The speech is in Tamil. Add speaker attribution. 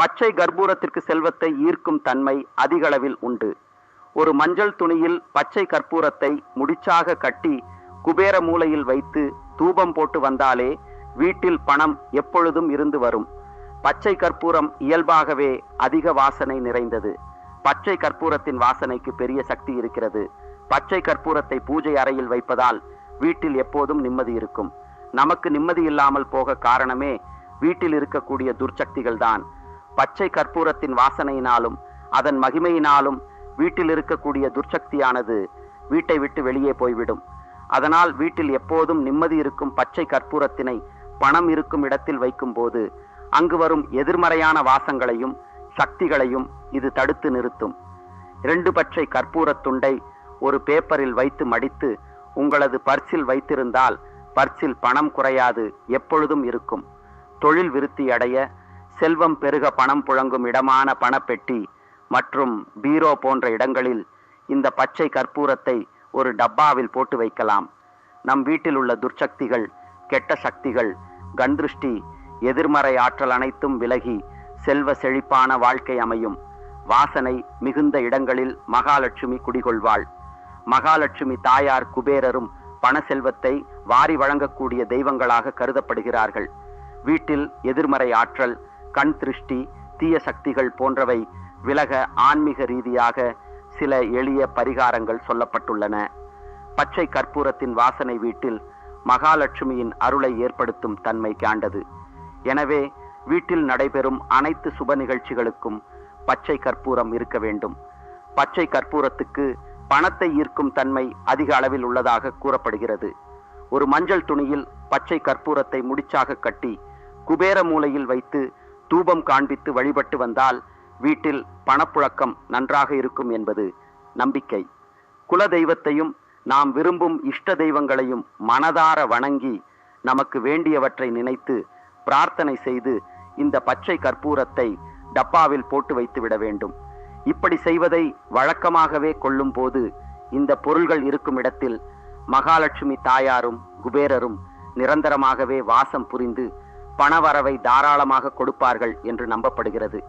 Speaker 1: பச்சை கற்பூரத்திற்கு செல்வத்தை ஈர்க்கும் தன்மை அதிகளவில் உண்டு. ஒரு மஞ்சள் துணியில் பச்சை கற்பூரத்தை முடிச்சாக கட்டி குபேர மூலையில் வைத்து தூபம் போட்டு வந்தாலே வீட்டில் பணம் எப்பொழுதும் இருந்து வரும். பச்சை கற்பூரம் இயல்பாகவே அதிக வாசனை நிறைந்தது. பச்சை கற்பூரத்தின் வாசனைக்கு பெரிய சக்தி இருக்கிறது. பச்சை கற்பூரத்தை பூஜை அறையில் வைப்பதால் வீட்டில் எப்போதும் நிம்மதி இருக்கும். நமக்கு நிம்மதி இல்லாமல் போக காரணமே வீட்டில் இருக்கக்கூடிய துர்ச்சக்திகள் தான் பச்சை கற்பூரத்தின் வாசனையினாலும் அதன் மகிமையினாலும் வீட்டில் இருக்கக்கூடிய துர்ச்சக்தியானது வீட்டை விட்டு வெளியே போய்விடும். அதனால் வீட்டில் எப்போதும் நிம்மதி இருக்கும் பச்சை கற்பூரத்தினை பணம் இருக்கும் இடத்தில் வைக்கும்போது அங்கு வரும் எதிர்மறையான வாசங்களையும் சக்திகளையும் இது தடுத்து நிறுத்தும். இரண்டு பச்சை கற்பூரத் துண்டை ஒரு பேப்பரில் வைத்து மடித்து உங்களது பர்சில் வைத்திருந்தால் பர்சில் பணம் குறையாது எப்பொழுதும் இருக்கும். தொழில் விருத்தி அடைய செல்வம் பெருக பணம் புழங்கும் இடமான பணப்பெட்டி மற்றும் பீரோ போன்ற இடங்களில் இந்த பச்சை கற்பூரத்தை ஒரு டப்பாவில் போட்டு வைக்கலாம். நம் வீட்டில் உள்ள துர்ச்சக்திகள் கெட்ட சக்திகள் கண்திருஷ்டி எதிர்மறை ஆற்றல் அனைத்தும் விலகி செல்வ செழிப்பான வாழ்க்கை அமையும். வாசனை மிகுந்த இடங்களில் மகாலட்சுமி குடிகொள்வாள். மகாலட்சுமி தாயார் குபேரரும் பண செல்வத்தை வாரி வழங்கக்கூடிய தெய்வங்களாக கருதப்படுகிறார்கள். வீட்டில் எதிர்மறை ஆற்றல் கண் திருஷ்டி தீய சக்திகள் போன்றவை விலக ஆன்மீக ரீதியாக சில எளிய பரிகாரங்கள் சொல்லப்பட்டுள்ளன. பச்சை கற்பூரத்தின் வாசனை வீட்டில் மகாலட்சுமியின் அருளை ஏற்படுத்தும் தன்மை காண்டது. எனவே வீட்டில் நடைபெறும் அனைத்து சுப நிகழ்ச்சிகளுக்கும் பச்சை கற்பூரம் இருக்க வேண்டும். பச்சை கற்பூரத்துக்கு பணத்தை ஈர்க்கும் தன்மை அதிக அளவில் உள்ளதாக கூறப்படுகிறது. ஒரு மஞ்சள் துணியில் பச்சை கற்பூரத்தை முடிச்சாக கட்டி குபேர மூலையில் வைத்து தூபம் காண்பித்து வழிபட்டு வந்தால் வீட்டில் பணப்புழக்கம் நன்றாக இருக்கும் என்பது நம்பிக்கை. குல தெய்வத்தையும் நாம் விரும்பும் இஷ்ட தெய்வங்களையும் மனதார வணங்கி நமக்கு வேண்டியவற்றை நினைத்து பிரார்த்தனை செய்து இந்த பச்சை கற்பூரத்தை டப்பாவில் போட்டு வைத்து விட வேண்டும். இப்படி செய்வதை வழக்கமாகவே கொள்ளும் போது இந்த பொருள்கள் இருக்கும் இடத்தில் மகாலட்சுமி தாயாரும் குபேரரும் நிரந்தரமாகவே வாசம் புரிந்து பணவரவை தாராளமாக கொடுப்பார்கள் என்று நம்பப்படுகிறது.